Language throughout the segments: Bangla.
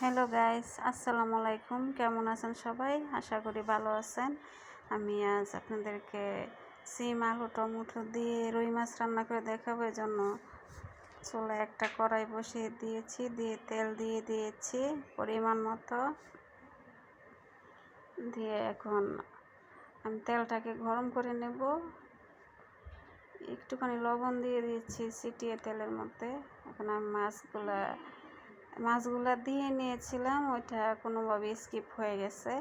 হ্যালো গাইস, আসসালামু আলাইকুম। কেমন আছেন সবাই? আশা করি ভালো আছেন। আমি আজ আপনাদেরকে সিম, আলু টমেটো দিয়ে রুই মাছ রান্না করে দেখাবো। জন্য চুলা একটা কড়াই বসিয়ে দিয়েছি, দিয়ে তেল দিয়ে দিয়েছি পরিমাণ মতো। দিয়ে এখন আমি তেলটাকে গরম করে নেব। একটুখানি লবণ দিয়ে দিয়েছি সিটিয়ে তেলের মধ্যে। এখন আমি মাছগুলা মাছগুলো দিয়ে নিয়েছিলাম, ওইটা কোনোভাবে স্কিপ হয়ে গেছে।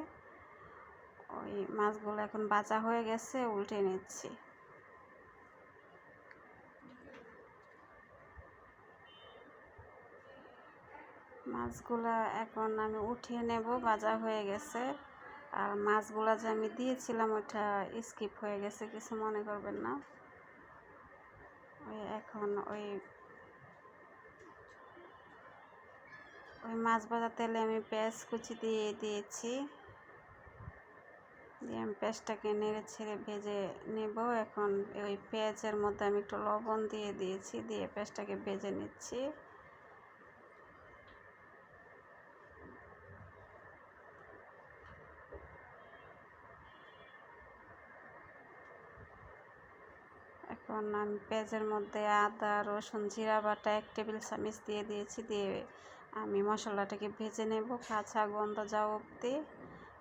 ওই মাছগুলো এখন বাঁচা হয়ে গেছে, উল্টে নিচ্ছি। মাছগুলা এখন আমি উঠিয়ে নেব, বাজা হয়ে গেছে। আর মাছগুলা যে আমি দিয়েছিলাম, ওইটা স্কিপ হয়ে গেছে, কিছু মনে করবেন না। ওই এখন ওই ওই মাছ ভাজার তেলে আমি পেঁয়াজ কুচি দিয়ে দিয়েছি। দিয়ে আমি পেঁয়াজটাকে নেড়ে ছেড়ে ভেজে নেব। এখন ওই পেঁয়াজের মধ্যে আমি একটু লবণ দিয়ে দিয়েছি, দিয়ে পেঁয়াজটাকে ভেজে নিচ্ছি। এখন আমি পেঁয়াজের মধ্যে আদা, রসুন, জিরা বাটা এক টেবিল চামচ দিয়ে দিয়েছি। দিয়ে আমি মশলাটাকে ভেজে নেব, কাঁচা গন্ধ যাওয়া অবধি।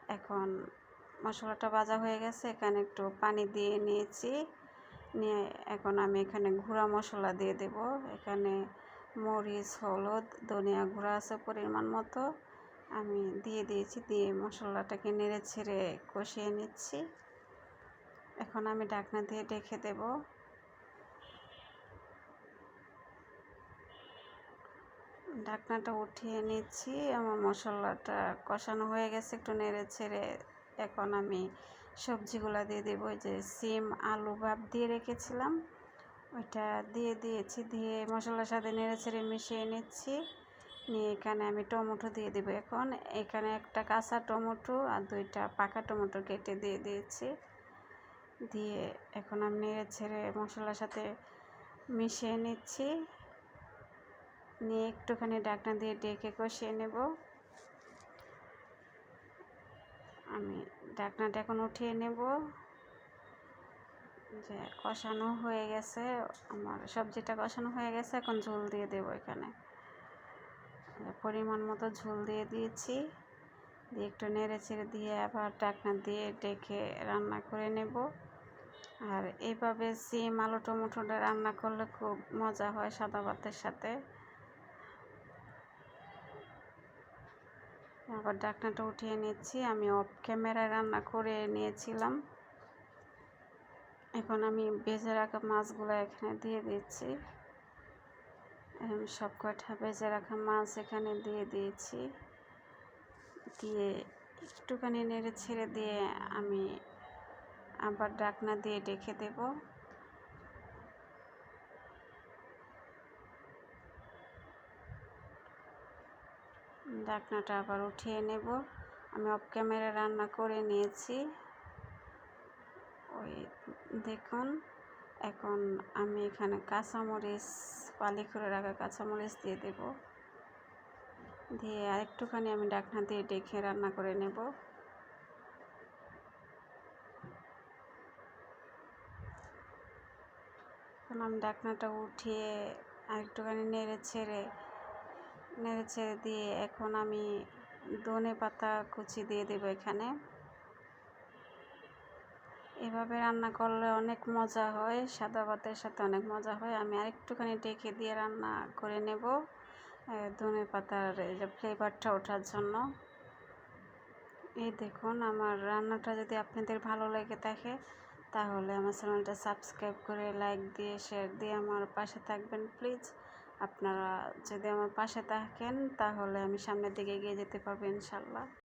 এখন মশলাটা ভাজা হয়ে গেছে, এখানে একটু পানি দিয়ে নিয়েছি। নিয়ে এখন আমি এখানে গুঁড়া মশলা দিয়ে দেব। এখানে মরিচ, হলুদ, ধনিয়া গুঁড়া আছে পরিমাণ মতো। আমি দিয়ে দিয়েছি, দিয়ে মশলাটাকে নেড়ে ছেড়ে কষিয়ে নিচ্ছি। এখন আমি ডাকনা দিয়ে ডেকে দেবো। ঢাকনাটা উঠিয়ে নিচ্ছি। আমার মশলাটা কষানো হয়ে গেছে একটু নেড়ে ছেড়ে। এখন আমি সবজিগুলো দিয়ে দেব। যে সিম, আলু ভাব দিয়ে রেখেছিলাম। ওইটা দিয়ে দিয়েছি, দিয়ে মশলার সাথে নেড়ে ছেড়ে মিশিয়ে নিচ্ছি। নিয়ে এখানে আমি টমেটো দিয়ে দেবো। এখন এখানে একটা কাঁচা টমেটো আর দুইটা পাকা টমেটো কেটে দিয়ে দিয়েছি। দিয়ে এখন আমি নেড়ে ছেড়ে মশলার সাথে মিশিয়ে নিচ্ছি। নিয়ে একটুখানি ডাকনা দিয়ে ডেকে কষিয়ে নেব। আমি ডাকনাটা এখন উঠিয়ে নেব। যে কষানো হয়ে গেছে, আমার সবজিটা কষানো হয়ে গেছে, এখন ঝোল দিয়ে দেবো এখানে। পরিমাণ মতো ঝোল দিয়ে দিয়েছি। দিয়ে একটু নেড়ে চেড়ে দিয়ে আবার ডাকনা দিয়ে ডেকে রান্না করে নেব। আর এইভাবে সিম, আলু, টমেটোটা রান্না করলে খুব মজা হয় সাদা ভাতের সাথে। আবার ডাকনাটা উঠিয়ে নিচ্ছি। আমি অফ ক্যামেরায় রান্না করে নিয়েছিলাম। এখন আমি বেজে রাখা মাছগুলো এখানে দিয়ে দিচ্ছি। সব কয়টা বেজে রাখা মাছ এখানে দিয়ে দিয়েছি। দিয়ে একটুখানি নেড়ে ছেড়ে দিয়ে আমি আবার ডাকনা দিয়ে ডেকে দেবো। ঢাকনাটা আবার উঠিয়ে নেব। আমি অফ ক্যামেরা রান্না করে নিয়েছি। ওই দেখুন, এখন আমি এখানে কাঁচামরিচ পালি করে রাখা কাঁচামরিচ দিয়ে দেব। দিয়ে আরেকটুখানি আমি ডাকনা দিয়ে ডেকে রান্না করে নেব। এখন আমি ডাকনাটা উঠিয়ে আরেকটুখানি নেড়ে ছেড়ে নেড়ে ছেড়ে দিয়ে এখন আমি ধনে পাতা কুচি দিয়ে দেব এখানে। এভাবে রান্না করলে অনেক মজা হয়, সাদা ভাতের সাথে অনেক মজা হয়। আমি আরেকটুখানি ডেকে দিয়ে রান্না করে নেব ধনে পাতার যে ফ্লেভারটা ওঠার জন্য। এই দেখুন, আমার রান্নাটা যদি আপনাদের ভালো লেগে থাকে, তাহলে আমার চ্যানেলটা সাবস্ক্রাইব করে লাইক দিয়ে শেয়ার দিয়ে আমার পাশে থাকবেন প্লিজ আপনারা যদি আমার পাশে থাকেন তাহলে আমি সামনের দিকে এগিয়ে যেতে পারব ইনশাল্লাহ।